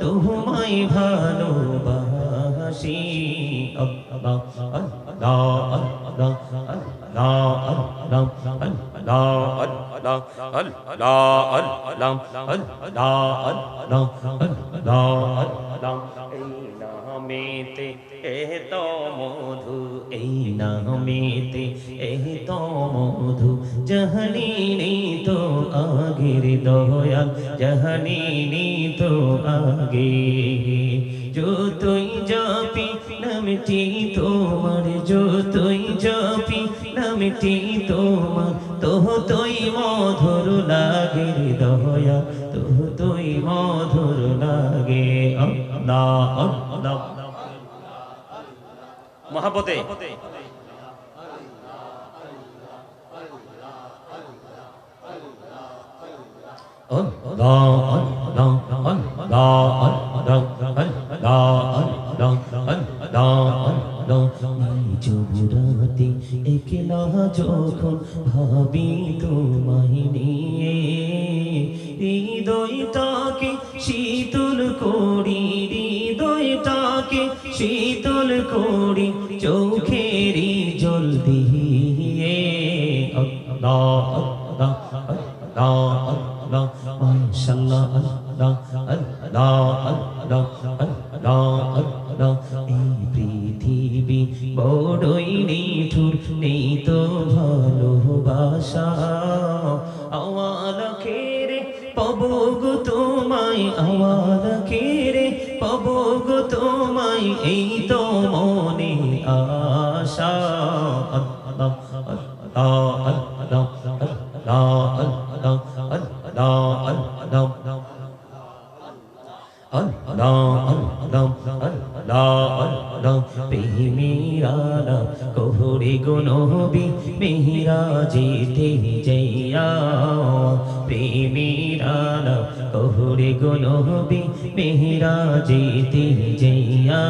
তোমায় ভালোবাসি আল্লাহ আল্লাহ আল্লাহ আল্লাহ আল্লাহ আল্লাহ আল্লাহ আল্লাহ আল্লাহ আল্লাহ আল্লাহ আল্লাহ আল্লাহ এই নামেতে এত মধু এই নামেতে এত মধু জহনীনি তো আগের দয়াল জহনীনি তো আগে। যতই জাপি, নামটি তোমার, যতই জাপি, নামটি তোমার তোহ তোই মধুর লাগে দয়া তোহ তোই মধুর লাগে। মহাপতে যখন ভাবি তোমায় নিয়ে হৃদয়টাকে শীতল করি হৃদয়টাকে শীতল করি আল্লাহ আল্লাহ আল্লাহ আল্লাহ খেরে পাবো গো তোমায় আওয়াল খেরে পাবো গো এই তো মনে আশা। নবী মেহিরাজিতে যাইয়া প্রেমিরানা কহুরে গো নবী মেহিরাজিতে যাইয়া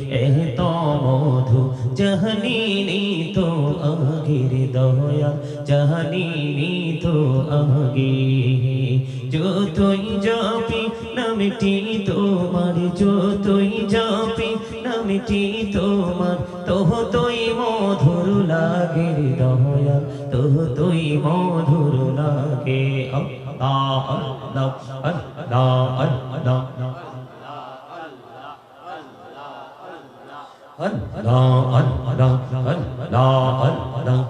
নামেতে এত মধু জাহানিনি তো আগের দয়া জাহানিনি তো আগে যতই জাপি, নামটি তোমার যতই জাপি, নামটি তোমার। তোহ তোই মধুর লাগে দয়া, তোহ তোই মধুর লাগে। আল্লাহ আল্লাহ আল্লাহ আল্লাহ। Allah Allah Allah Allah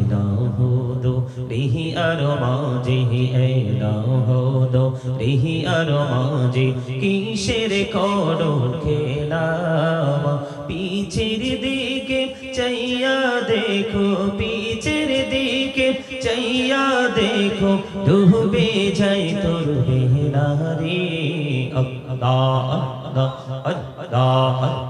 এলা হদো রিহি আর মাঝে এলা হদো রিহি আর মাঝে কিসের করো খেলা? পিছের দিকে চাইয়া দেখো, পিছের দিকে চাইয়া দেখো, ডুবে যাই তোর বেহনারে আল্লাহ আল্লাহ আল্লাহ আল্লাহ আল্লাহ।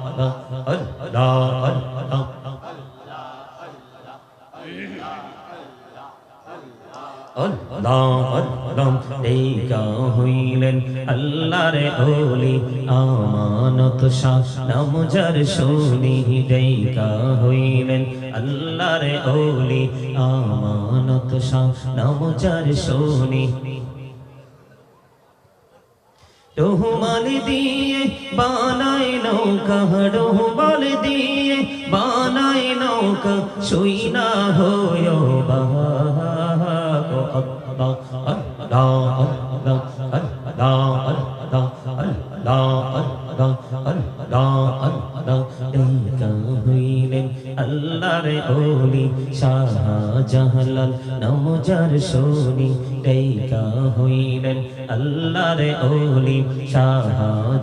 শাহ নামজার শুনি দেখা হইলেন আল্লাহর ওলি আমানত শাহ নামজার শুনি রোহমাল দিয়ে বানায় নৌকা রোহমাল দিয়ে বানায় নৌকা শুই না হয় বাবা আল্লাহর ওলি শাহ নমজার সোনি ডেকা হইলেন। আল্লাহর ওলি শাহ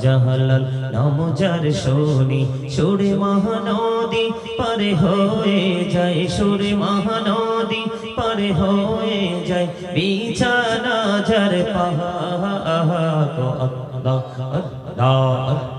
জাহালাল নমজার সোনি, সুরে মহানদী পারে হয়ে যায়, সুরে মহানদী পারে হয়ে যায়। বিছানা যার পাহা আল্লাহ আল্লাহ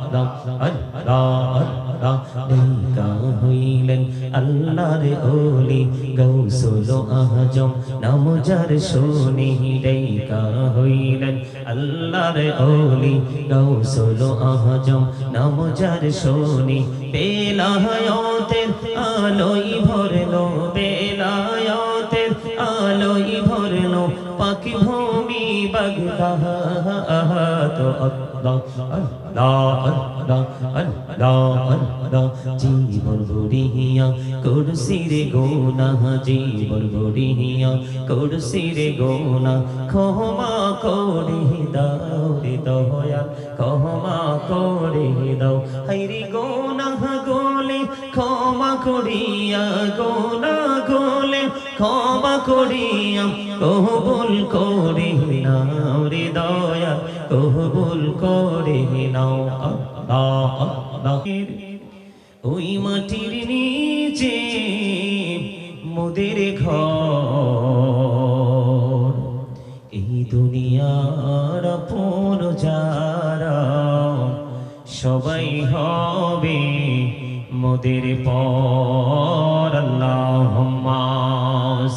আল্লাহ আল্লাহ আল্লাহ ডেকা হইলেন। আল্লাহর ওলি গৌসুল আজম নাম যার শুনি ডেকা হইলেন আল্লাহর ওলি গৌসুল আজম নাম যার শুনি বেলায়তের আলোই ভরলো, বেলায়তের আলোই ভরলো পাখি ভূমি বাগদাহ জীবন ভরিয়া করছি রে গোনা জীবন ভরিয়া করছি রে গোনা ক্ষমা করে দাও রে দয়া ক্ষমা করে দাও হাই রে গোনা গোলে ক্ষমা করিয়া গোনা ক্ষমা করিয়া, কবুল করে নাও রে দয়া, কবুল করে নাও আল্লাহ। আল্লাহ ওই মাটির নিচে মোদের ঘর। এই দুনিয়ার আপন যারা, সবাই হবে মোদের পর। আল্লাহুম্মা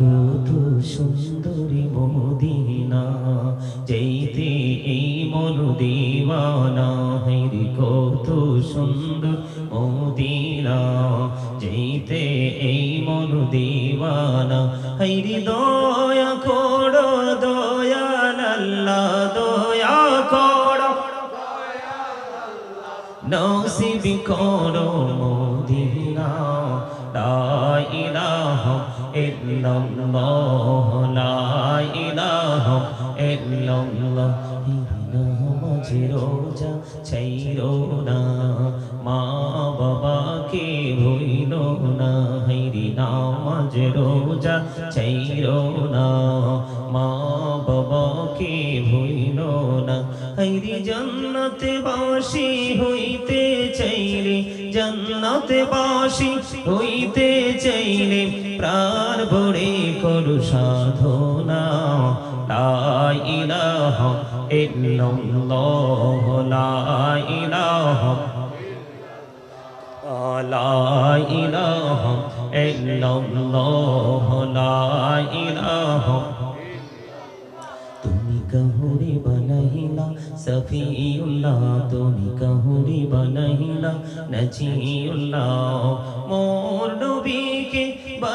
কত সুন্দরী মদিনা, যেইতে এই মন দিওয়ানা হেরি কত সুন্দর মদিনা, যেইতে এই মন দিওয়ানা হেরি দয়া করো দয়াল আল্লাহ দয়া করো। নসিব করো ইল্লাল্লাহ লা ইলাহা ইল্লাল্লাহ নামাজে রোজা ছাইরো না মা বাবাকে ভইল না হাইরি নামাজ রোজা ছাইরো না সাধনা লা ইলাহা ইল্লাল্লাহ।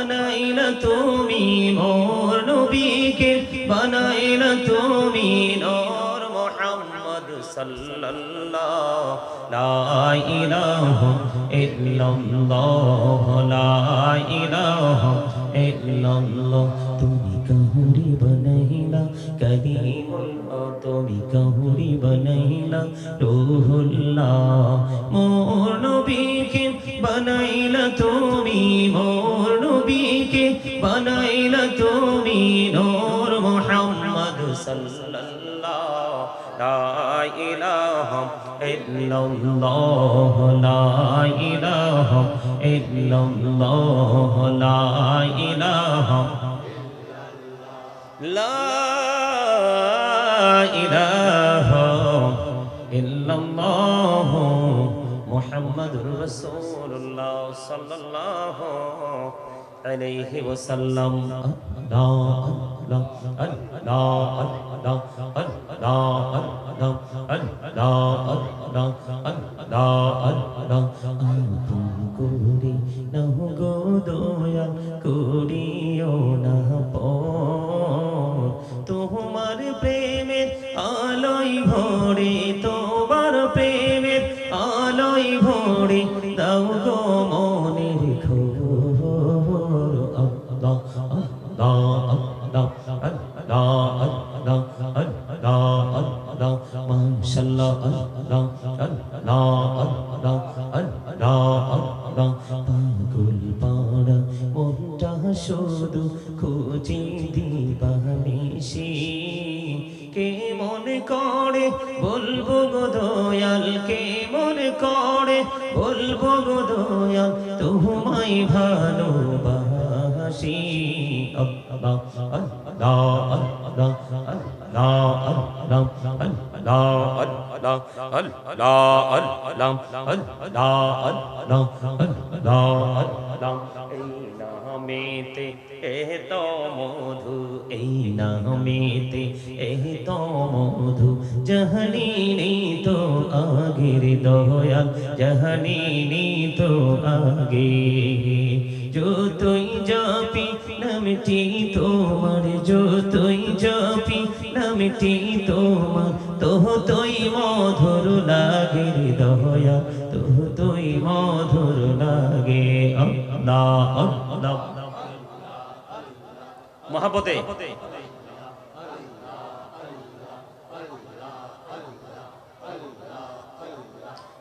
বানাইলা তুমি মোর নবীকে, বানাইলা তুমি নূর মুহাম্মদ সাল্লাল্লাহ লা ইলাহা ইল্লাল্লাহ লা ইলাহা ইল্লাল্লাহ, তুমি কাহুরি বানাইলা কলিমুল্লাহ তুমি কাহুরি বানাইলা, রূহুল্লাহ। মোর নবীকে বানাইলা তুমি মোর নীল তুমি নূর মোহাম্মদ সাল্লাল্লাহ লা ইলাহা ইল্লাল্লাহ লা ইলাহা ইল্লাল্লাহ লা ইলাহা লা ইলাহা ইল্লাল্লাহ মুহাম্মাদুর রাসূলুল্লাহ সাল্লাল্লাহু عليه وسلم الله الله الله الله الله الله الله الله الله করে বলব গো দয়াল কে মনে করে বলব গো দয়াল তোমায় ভালোবাসি আল্লাহ আল্লাহ আল্লাহ আল্লাহ আল্লাহ আল্লাহ নামেতে এত মধু এই নামেতে এত মধু। জহনীনি তো আগের দয়াল, জহনীনি তো আগে। যতই জাপি নামটি তোমার, যতই জাপি নামটি তোমার তোহ তুই মধুর লাগে দয়া তোহ তুই মধুর লাগে। আল্লাহ মহাপতে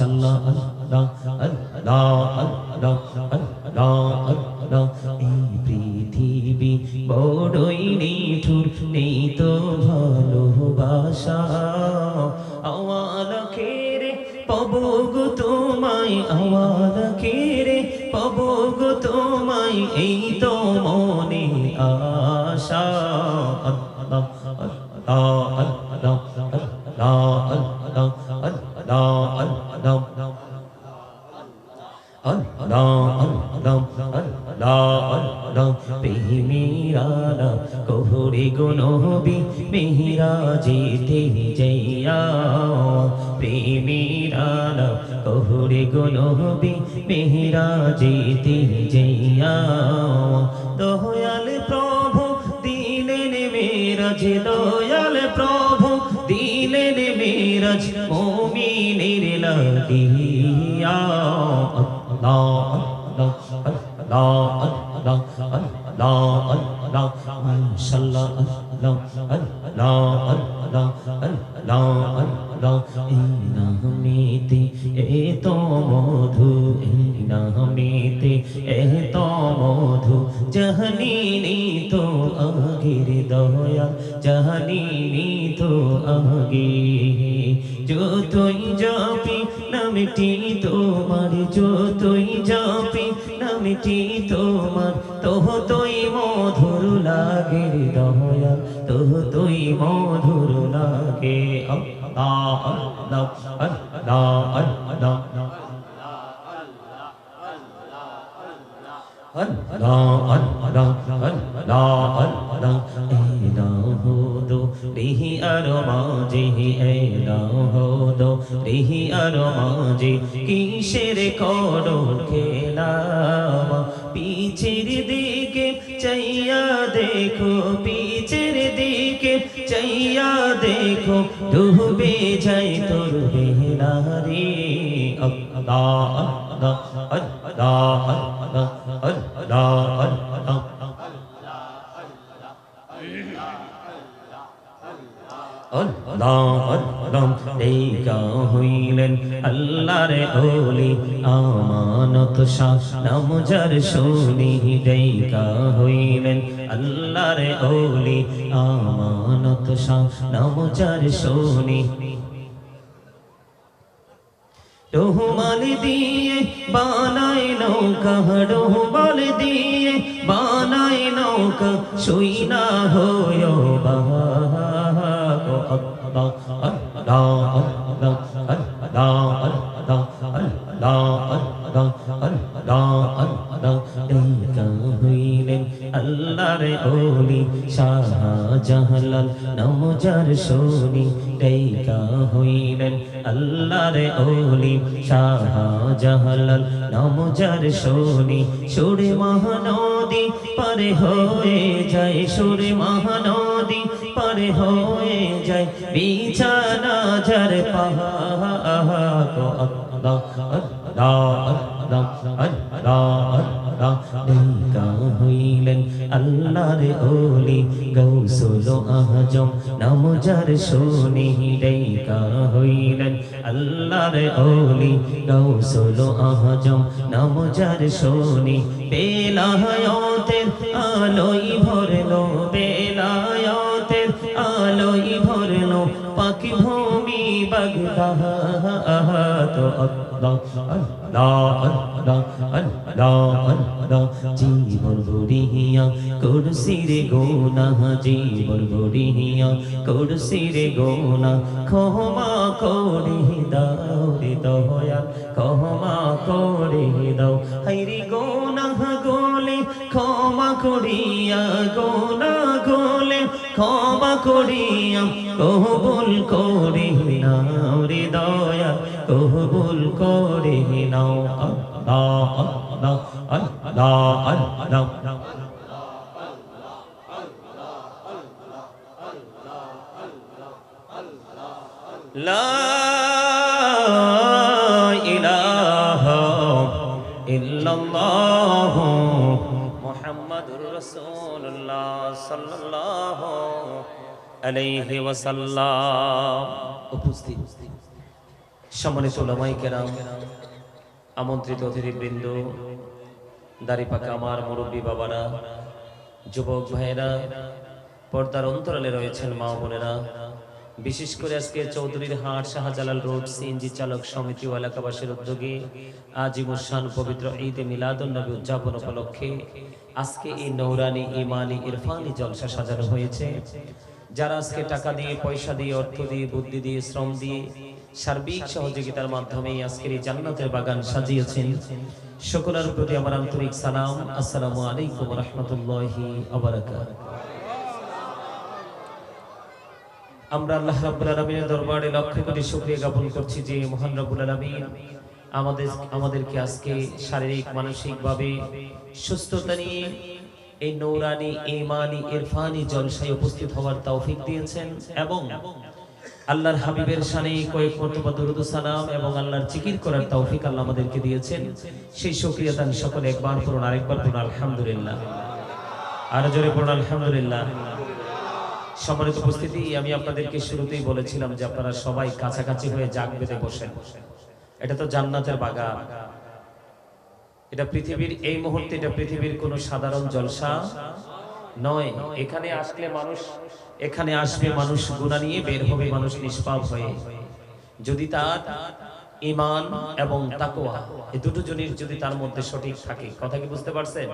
মাশাআল্লাহ আল্লাহ আল্লাহ আল্লাহ আল্লাহ আল্লাহ এই পৃথিবী বড়ই নিঠুর নেই তো ভালোবাসা আওয়াল খেরে পাবো গো তোমায় আওয়াল খেরে পাবো গো তোমায় এই তো মনে আশা নামেতে মধু নামেতে এত মধু। জাহানিনি তো আগের দয়া জাহানিনি তো আগে। যতই জাপি নামটি তোমার, যতই জাপি নামটি তোমার তোহ তুই মধুর লাগে দয়া তোহ তুই মধুর লাগে আর মাঝে এলা হদো রিহি আর মাঝে, কিসের করো খেলা? পিছের দিকে চাইয়া দেখো, পিছের দিকে চাইয়া দেখো, ডুবে যাই তোর আল্লাহ আল্লাহ আল্লাহ আল্লাহ আল্লাহ। শাহ নামজার শুনি দেখা হইলেন আল্লাহর ওলি আমানত শাহ নামজার শুনি রোহমাল দিয়ে বানায় নৌকা রোহমাল দিয়ে বানায় নৌকা শুই না হয় আল্লাহ আল্লাহ আল্লাহ আল্লাহ আল্লাহ আল্লাহ আল্লাহ আল্লাহ দেখা হইলেন আল্লাহর ওলি শাহ জাহালাল নাম যার শোনি দেখা হইলেন আল্লাহর ওলি শাহ জাহালাল নাম যার শোনি সুরে মহানদী পারে হয়ে যায়, সুরে মহানদী পারে হয়ে যায়, বিছানা যার পাহা আল্লাহ আল্লাহ। আল্লাহ দেখা হইলেন আল্লাহর ওলি গৌসুল আজম, নাম যার শোনি দেখা হইলেন আল্লাহর ওলি গৌসুল আজম, নাম যার শোনি বেলায়তের আলোই জীবন গড়িয়া কুরসির গোনা জীবন গড়িয়া কুরসির গোনা ক্ষমা করে দাও রে দয়া ক্ষমা করে দাও হাইরি গোনা গোলে ক্ষমা করিয়া গোনা গোলে ক্ষমা করিয়া কবুল করে নাও রে দয়া কবুল করে নাও আল্লাহ আল্লাহ আল্লাহ আল্লাহ لا إله إلا الله محمد رسول الله صلى الله عليه وسلم উপস্থিত। সম্মানিত ওলামাই কেরাম, আমন্ত্রিত অতিথিবৃন্দ দাড়িপাকা আমার মুরব্বী বাবারা, যুবক ভাইয়েরা, পর্দার অন্তরালে রয়েছেন মা বোনেরা। বিশেষ করে আজকে চৌধুরীর হাট শাহজালাল রোড সিএনজি চালক সমিতি ও এলাকাবাসীর উদ্যোগে আজিমুসান পবিত্র ঈদে মিলাদুন নবী উদযাপন উপলক্ষে আজকে এই নৌরানি ইমানি ইরফানি জলসা সাজানো হয়েছে। যারা আজকে টাকা দিয়ে, পয়সা দিয়ে, অর্থ দিয়ে, বুদ্ধি দিয়ে, শ্রম দিয়ে সার্বিক সহযোগিতার মাধ্যমে আজকের এই জান্নাতের বাগান সাজিয়েছেন সকলের প্রতি আমার আন্তরিক সালাম। আসসালামু আলাইকুম রহমতুল্লাহি আমরা আল্লাহ রাব্বুল আলামিনের দরবারে লক্ষ কোটি শুকরিয়া জ্ঞাপন করছি যে মহান রব্বুল আলামিন আমাদের আমাদেরকে আজকে শারীরিক মানসিক ভাবে সুস্থতা নিয়ে এই নৌরানি, ইমানি, ইরফানি জলসায় উপস্থিত হওয়ার তৌফিক দিয়েছেন এবং আল্লাহর হাবিবের শানে কয়েক মর্তবা দরুদ সালাম এবং আল্লাহর জিকির করার তৌফিক আল্লাহ আমাদেরকে দিয়েছেন। সেই শুকরিয়া দান সকলে একবার পড়ুন, আরেকবার পড়ুন, আলহামদুলিল্লাহ। আর জোরে পড়ুন, আলহামদুলিল্লাহ। সম্মানিত উপস্থিতি, আমি আপনাদেরকে শুরুতেই বলেছিলাম যে আপনারা সবাই কাছাকাছি হয়ে জাগ বেঁধে বসেন। এটা তো জান্নাতের বাগান। এটা পৃথিবীর, এই মুহূর্তে এটা পৃথিবীর কোনো সাধারণ জলসা নয়। এখানে আসলে মানুষ, এখানে আসবে মানুষ গুণা নিয়ে বের হবে, মানুষ নিষ্পাপ হয়ে। যদি তার ইমান এবং তাকওয়া, এই দুটো জিনিস যদি তার মধ্যে সঠিক থাকে, কথা কি বুঝতে পারছেন?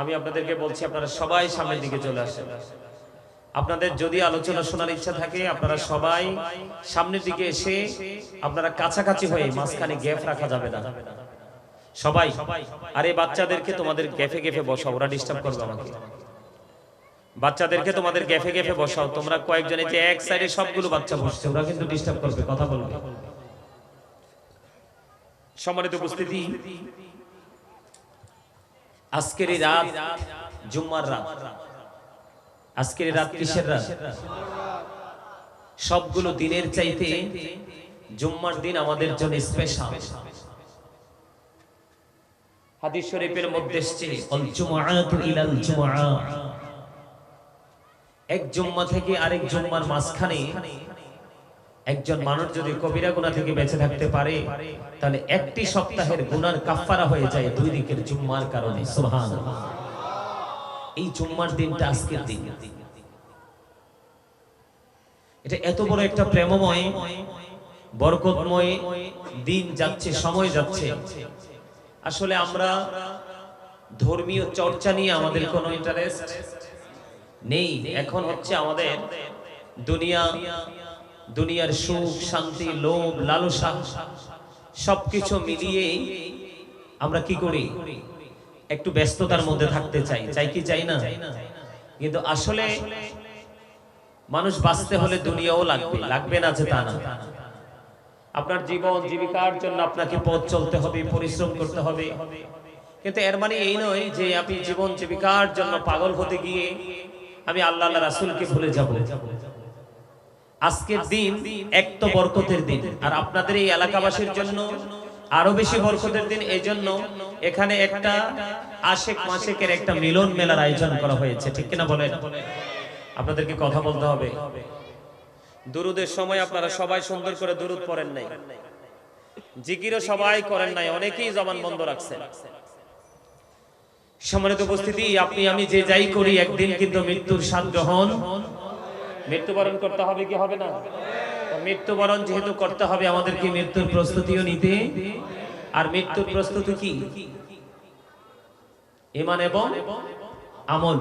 আমি আপনাদেরকে বলছি, আপনারা সবাই সামনের দিকে চলে আসেন। আপনাদের যদি আলোচনা শোনার ইচ্ছা থাকে, আপনারা সবাই সামনের দিকে এসে আপনারা কাছাকাছি হয়ে মাঝখানে গ্যাপ রাখা যাবে না। সবাই আরে বাচ্চাদেরকে তোমাদের গ্যাফে গ্যাফে বসাও ওরা ডিস্টার্ব করবে আমাকে। বাচ্চাদেরকে তোমাদের গ্যাফে গ্যাফে বসাও তোমরা কয়েকজনে যে এক সাইডে সবগুলো বাচ্চা বসছে ওরা কিন্তু ডিস্টার্ব করবে কথা বলবে সম্মানিত উপস্থিতি আজকের এই রাত জুম্মার রাত। আজকের এই রাত কিসের রাত? সবগুলো দিনের চাইতে জুম্মার দিন আমাদের জন্য স্পেশাল হাদিস শরীফের মধ্যে এসেছে। আল জুমআতু ইলাল জুমআ। এক জুম্মা থেকে আরেক জুম্মার মাঝখানে একজন মানুষ যদি কবিরা গুনাহ থেকে বেঁচে থাকতে পারে তাহলে একটি সপ্তাহের গুনার কাফফারা হয়ে যায় দুই দিকের জুম্মার কারণে। সুবহানাল্লাহ। এই জুম্মার দিনটা আজকের দিন। এটা এত বড় একটা প্রেমময় বরকতময় দিন যাচ্ছে সময় যাচ্ছে। আসলে আমরা ধর্মীয় চর্চা নিয়ে আমাদের কোনো ইন্টারেস্ট নেই। এখন হচ্ছে আমাদের দুনিয়া, দুনিয়ার সুখ, শান্তি, লোভ, লালসা সবকিছু মিলিয়ে আমরা কি করি? একটু ব্যস্ততার মধ্যে থাকতে চাই। চাই কি, চাই না? কিন্তু আসলে মানুষ বাঁচতে হলে দুনিয়াও লাগবে। লাগবে না যে তা না। আপনার জীবন, জীবিকার জন্য আপনাকে পথ চলতে হবে, পরিশ্রম করতে হবে। কিন্তু এর মানে এই নয় যে আপনি জীবন, জীবিকার জন্য পাগল হতে গিয়ে আমি আল্লাহ রাসুলকে ভুলে যাব। আজকের দিন এক তো বরকতের দিন, আর আপনাদের এই এলাকাবাসীর জন্য আরও বেশি বরকতের দিন। এই জন্য এখানে একটা আশেক মাসেকের একটা মিলন মেলার আয়োজন করা হয়েছে, ঠিক কিনা বলেন? আপনাদেরকে কথা বলতে হবে। দুরুদের সময় আপনারা সবাই সুন্দর করে দুরুদ পড়েন নাই। জিকিরও সবাই করেন নাই, অনেকেই জবান বন্ধ রাখছেন। সম্মানিত উপস্থিতি, আপনি, আমি যে যাই করি, একদিন কিন্তু মৃত্যুর স্বাদ গ্রহণ, মৃত্যুবরণ করতে হবে কি হবে না? মৃত্যুবরণ যেহেতু করতে হবে, আমাদেরকে মৃত্যুর প্রস্তুতিও নিতে। আর মৃত্যুর প্রস্তুতি কি? ইমান এবং আমল।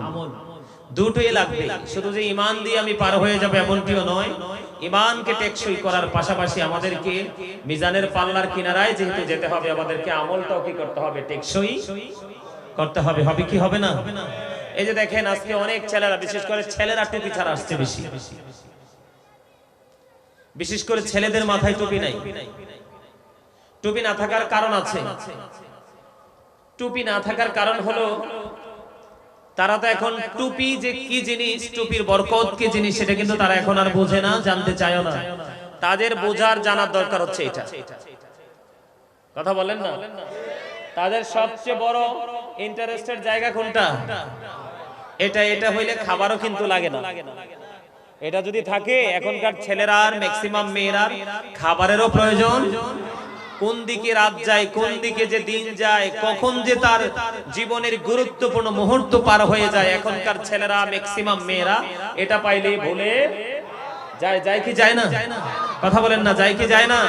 দুটোই লাগবে। শুধু যে ইমান দিয়ে আমি পার হয়ে যাব এমনটিও নয়। ইমানকে টেকসই করার পাশাপাশি আমাদেরকে মিজানের পাল্লার কিনারায় যেহেতু যেতে হবে, আমাদেরকে আমলটাও কি করতে হবে? টেকসই করতে হবে। হবে কি হবে না? এই যে দেখেন, আজকে অনেক ছেলেরা, বিশেষ করে ছেলেরা টুপি ছাড়া আসছে বেশি। বিশেষ করে ছেলেদের মাথায় টুপি নাই। টুপি না থাকার কারণ আছে। টুপি না থাকার কারণ হলো তারা তো এখন টুপি যে কি জিনিস, টুপির বরকত কি জিনিস, সেটা কিন্তু তারা এখন আর বোঝে না, জানতে চায় না। তাদের বোঝার, জানার দরকার হচ্ছে এটা। কথা বলেন না? তাদের সবচেয়ে বড় ইন্টারেস্টের জায়গা কোনটা? এটা এটা হইলে খাবারও কিন্তু লাগে না। এটা যদি থাকে, এখনকার ছেলেরা আর ম্যাক্সিমাম মেয়েরা, খাবারেরও প্রয়োজন কোন দিকে রাত যায়, কোন দিকে যে দিন যায়, কখন যে তার জীবনের গুরুত্বপূর্ণ মুহূর্ত পার হয়ে যায়, এখনকার ছেলেরা ম্যাক্সিমাম মেয়েরা, এটা পাইলে ভুলে যায় যায় কি যায় না? কথা বলেন না, যায় কি যায় না?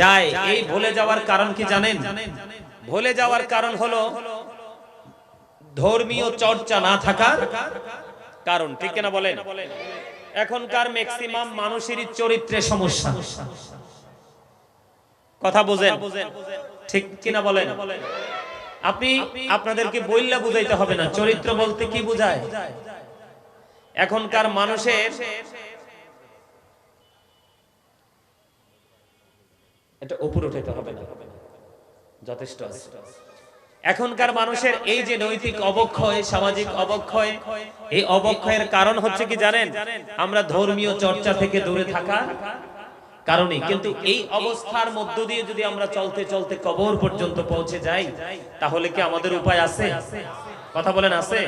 যায়। এই ভুলে যাওয়ার কারণ কি জানেন? ভুলে যাওয়ার কারণ হলো, ধর্মীয় চর্চা না থাকার কারণ, ঠিক কিনা বলেন? এখনকার ম্যাক্সিমাম মানুষেরই চরিত্রে সমস্যা। কথা বোঝেন। ঠিক কিনা বলেন? আপনি আপনাদেরকে বইল্লা বুঝাইতে হবে না চরিত্র বলতে কি বুঝায়? এখনকার মানুষের এটা উপরে উঠাইতে হবে না। যথেষ্ট এখনকার মানুষের এই যে নৈতিক অবক্ষয় সামাজিক অবক্ষয় এই অবক্ষয়ের কারণ হচ্ছে কি জানেন? আমরা ধর্মীয় চর্চা থেকে দূরে থাকা। কারণে কিন্তু এই অবস্থার মধ্য দিয়ে যদি আমরা চলতে চলতে কবর পর্যন্ত পৌঁছে যাই তাহলে কি আমাদের উপায় আছে? কথা বলেন আছে?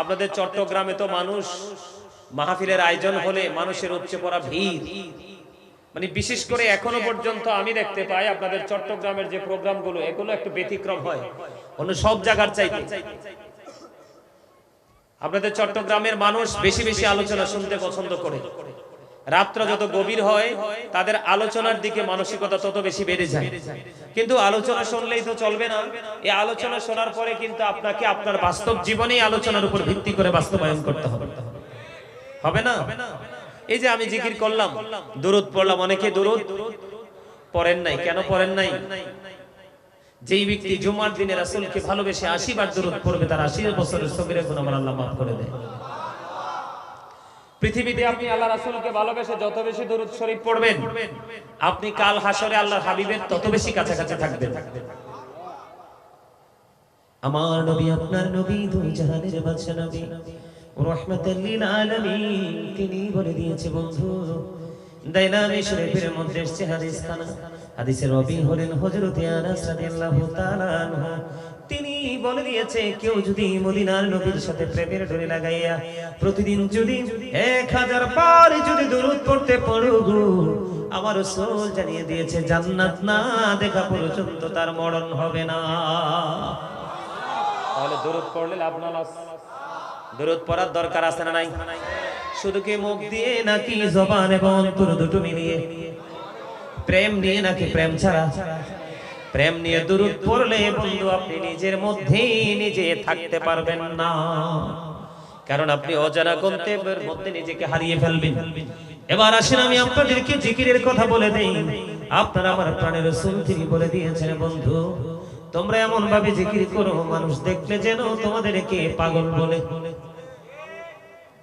আপনাদের চট্টগ্রামে তো মানুষ মাহফিলের আয়োজন হলে মানুষের উচ্চে পড়া ভিড়। মানে বিশেষ করে এখনও পর্যন্ত আমি দেখতে পাই আপনাদের চট্টগ্রামের যে প্রোগ্রামগুলো এগুলো একটু ব্যতিক্রম হয়। অন্য সব জায়গার চাইতে। আপনাদের চট্টগ্রামের মানুষ বেশি বেশি আলোচনা শুনতে পছন্দ করে। রাত্র যত গভীর হয়, তাদের আলোচনার দিকে মানসিকতা তত বেশি বেড়ে যায়। কিন্তু আলোচনা শুনলেই তো চলবে না। এই আলোচনা শোনার পরে কিন্তু আপনাকে আপনার বাস্তব জীবনেই আলোচনার উপর ভিত্তি করে বাস্তবায়ন করতে হবে। হবে না? এই যে আমি জিকির করলাম দূরত পড়লাম, অনেকে দূরত পড়েন নাই। কেন পড়েন নাই? যেই ব্যক্তি জুমার দিনে রাসূলকে ভালোবেসে আশি বার দূরত পড়বে, তার আশি বছরের সগিরে গুণ আমার আল্লাহ মাফ করে দেয়। পৃথিবীতে আপনি আল্লাহ রাসূলকে ভালোবেসে যত বেশি দরুদ শরীফ পড়বেন, আপনি কাল হাসরে আল্লাহর হাবিবের তত বেশি কাছাকাছি থাকবেন। আমার নবী, আপনার নবী, দুই জাহানের বাদশা নবী রহমাতাল লিল আলামিন তিনি বলে দিয়েছে, বন্ধু দাইলামি শরীফের মধ্যে এসেছে হাদিস খানা। হাদিসের রবি হলেন হযরত আনাস রাদিয়াল্লাহু তাআলা আনহু। বলে দিয়েছে, কেউ যদি মদিনার নবীর সাথে প্রেমের ডোরে লাগাইয়া প্রতিদিন যদি এক হাজার বার যদি দরুদ পড়তে পারো আমার রাসূল জানিয়ে দিয়েছে, জান্নাত না দেখা পর্যন্ত তার মরণ হবে না। তাহলে দরুদ পড়লে লাভ না লস। দরুদ পড়ার দরকার আছে না নাই? শুধু কি মুখ দিয়ে নাকি জবান এবং অন্তর দুটো মিলিয়ে? প্রেম নিয়ে নাকি প্রেম ছাড়া? প্রেম নিয়ে দূরত পড়লে বন্ধু, আপনি নিজের মধ্যেই নিজে থাকতে পারবেন না। কারণ আপনি অজানা গন্তব্যের মধ্যে নিজেকে হারিয়ে ফেলবেন। এবার আসেন আমি আপনাদেরকে জিকিরের কথা বলে দেই। আপনারা আমার প্রাণের রাসূল তিনি বলে দিয়েছেন, বন্ধু, তোমরা এমন ভাবে জিকির করো, মানুষ দেখলে যেন তোমাদেরকে পাগল বলে।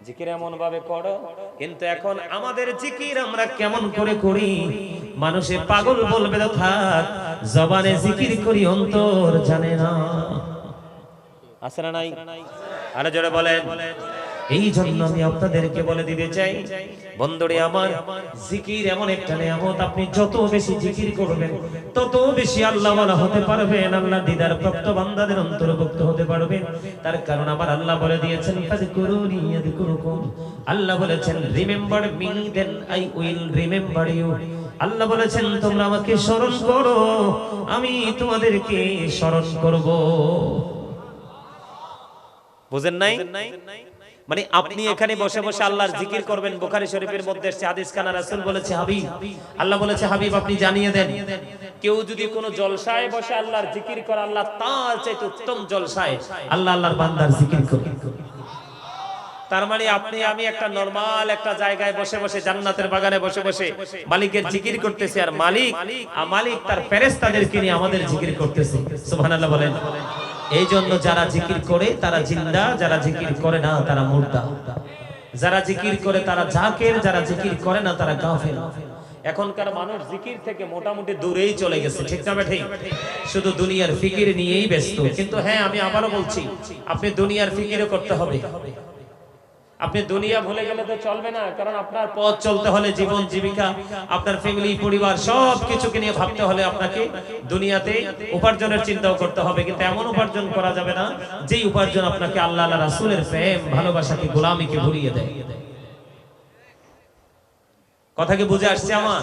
জিকির এমন ভাবে করো। কিন্তু এখন আমাদের জিকির আমরা কেমন করে করি? মানুষে পাগল বলবে তো থাক জবানে জিকির করি অন্তর জানে না। আছে না নাই? আরে জোরে বলেন। এই জন্য আমি আপনাদেরকে বলে দিতে চাই, বন্ধুরে আমার, জিকির এমন একটা নিয়ামত, আপনি যত বেশি জিকির করবেন, তত বেশি আল্লাহ ওয়ালা হতে পারবেন আল্লাহ দিদার প্রাপ্ত বান্দাদের অন্তর্ভুক্ত হতে পারবেন তার কারণ আমার আল্লাহ বলে দিয়েছেন আল্লাহ বলেছেন remember me then I will remember you আল্লাহ বলেছেন, তোমরা আমাকে স্মরণ করো, আমি তোমাদেরকে স্মরণ করব। বুঝেন নাই? মানে আপনি এখানে বসে বসে আল্লাহর জিকির করবেন, বুখারী শরীফের মধ্যে এসেছে, হাদিস কানা রাসূল বলেছে, হাবিব, আল্লাহ বলেছে, হাবিব, আপনি জানিয়ে দেন, কেউ যদি কোনো জলসায় বসে আল্লাহর জিকির করে, আল্লাহ তার চাইতে উত্তম জলসায়, আল্লাহ আল্লাহর বান্দার জিকির করে তার মানে আপনি, আমি একটা নরমাল একটা জায়গায় বসে বসে, জান্নাতের বাগানে বসে বসে মালিকের জিকির করতেছি, আর মালিক মালিক তার ফেরেশতাদেরকে নিয়ে আমাদের জিকির করতেছে। সুবহানাল্লাহ বলেন। এই জন্য যারা জিকির করে, তারা জিন্দা, যারা জিকির করে না, তারা মুর্দা। যারা জিকির করে, তারা জাকের, যারা জিকির করে না, তারা গাফেল। এখনকার মানুষ জিকির থেকে মোটামুটি দূরেই চলে গেছে, ঠিক না ঠিক শুধু দুনিয়ার ফিকির নিয়েই ব্যস্ত। কিন্তু হ্যাঁ আমি আবারও বলছি, আপনি দুনিয়ার ফিকিরও করতে হবে। আপনি দুনিয়া ভুলে গেলে তো চলবে না, কারণ আপনার পথ চলতে হলে জীবন, জীবিকা, আপনার ফ্যামিলি পরিবার, সব কিছুকে নিয়ে ভাবতে হলে আপনাকে দুনিয়াতে উপার্জনের চিন্তাও করতে হবে, কিন্তু এমন উপার্জন করা যাবে না, যেই উপার্জন আপনাকে আল্লাহ আল্লাহ রাসূলের প্রেম, ভালোবাসাকে, গোলামিকে ভুলিয়ে দেয়। কথা কি বুঝে আসছে আমার?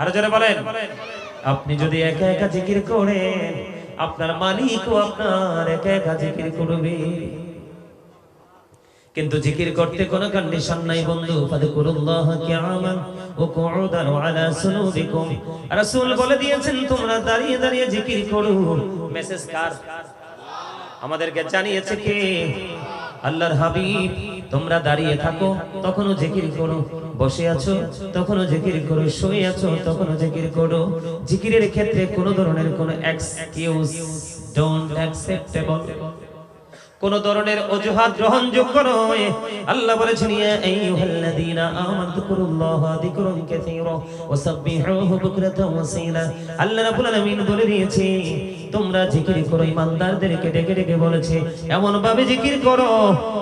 আরও জোরে বলেন। আপনি যদি একা একা জিকির করেন, আপনার মালিকও আপনার একা একা জিকির করবে। কিন্তু জিকির করতে কোনো কন্ডিশন নাই, বন্ধু। ফাদকুরুল্লাহ কিয়ামান ওয়া কুউদান আলা সুনুবিকুম। রাসূল বলে দিয়েছেন, তোমরা দাঁড়িয়ে দাঁড়িয়ে জিকির করো। মেসেজ কার? আমাদেরকে জানিয়েছে কে? আল্লাহর হাবিব। তোমরা দাঁড়িয়ে থাকো, তখনও জিকির করো। বসে আছো, তখনও জিকির করো। শুয়ে আছো, তখনও জিকির করো। জিকিরের ক্ষেত্রে কোনো ধরনের কোনো এক্সকিউজ ডোন্ট অ্যাকসেপ্টেবল কোন ধরনের অজুহাত গ্রহণযোগ্য নয়। আল্লাহ বলেছেন, ইয়া আইয়ুহাল্লাযীনা আমানু যিকুরুল্লাহা যিকরুন কাসীরা ওয়া সাব্বিহুহু বুকরাতাও ওয়া আল্লাহ রাব্বুল আলামিন বলে দিয়েছে তোমরা জিকির করো, ইমানদারদেরকে ডেকে ডেকে বলেছে এমন ভাবে জিকির করো।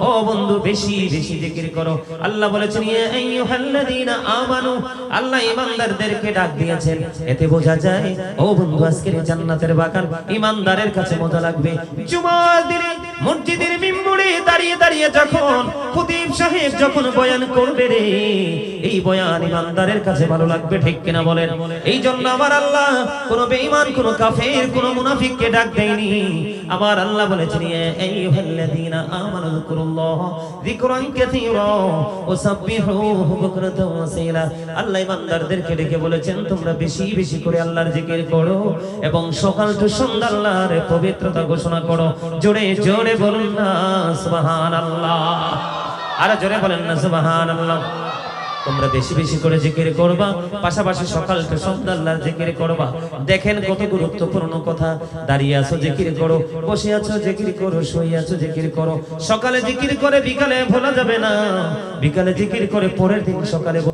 ও বন্ধু, বেশি বেশি জিকির করো। আল্লাহ বলেছেন, ইয়া আইয়ুহাল্লাযীনা আমানু। আল্লাহ ইমানদারদেরকে ডাক দিয়েছেন, এতে বোঝা যায়, ও বন্ধু, আজকের জান্নাতের বাগান ইমানদারের কাছে মজা লাগবে। জুমার দিনে, মসজিদের মিম্বরে দাঁড়িয়ে দাঁড়িয়ে যখন খতিব সাহেব যখন বয়ান করবে রে, এই বয়ান ইমানদারের কাছে ভালো লাগবে ঠিক কিনা বলেন? এই জন্য আমার আল্লাহ কোন বেঈমান, কোন কাফের, কোন মুনাফিককে ডাক দেয়নি। আমার আল্লাহ বলেছেন, ইয়া আইয়ুহাল্লাযীনা আমানু যিকুরুল্লাহ যিকরান কাসীরা ওয়া সাব্বিহুহু বুকরাতাও ওয়া আসীলা আল্লাহ ইমানদারদেরকে ডেকে বলেছেন, তোমরা বেশি বেশি করে আল্লাহর জিকির করো এবং সকাল তো সন্ধ্যা আল্লাহর পবিত্রতা ঘোষণা করো। জোরে জোরে বলুন না। তোমরা বেশি বেশি করে জিকির করবা, পাশাপাশি সকাল তো সন্ধ্যাল্লার জিকির করবা। দেখেন কত গুরুত্বপূর্ণ কথা। দাঁড়িয়ে আছো, জিকির করো। বসে আছো, জিকির করো। শুয়ে আছো, জিকির করো। সকালে জিকির করে, বিকালে ভোলা যাবে না। বিকালে জিকির করে, পরের দিন সকালে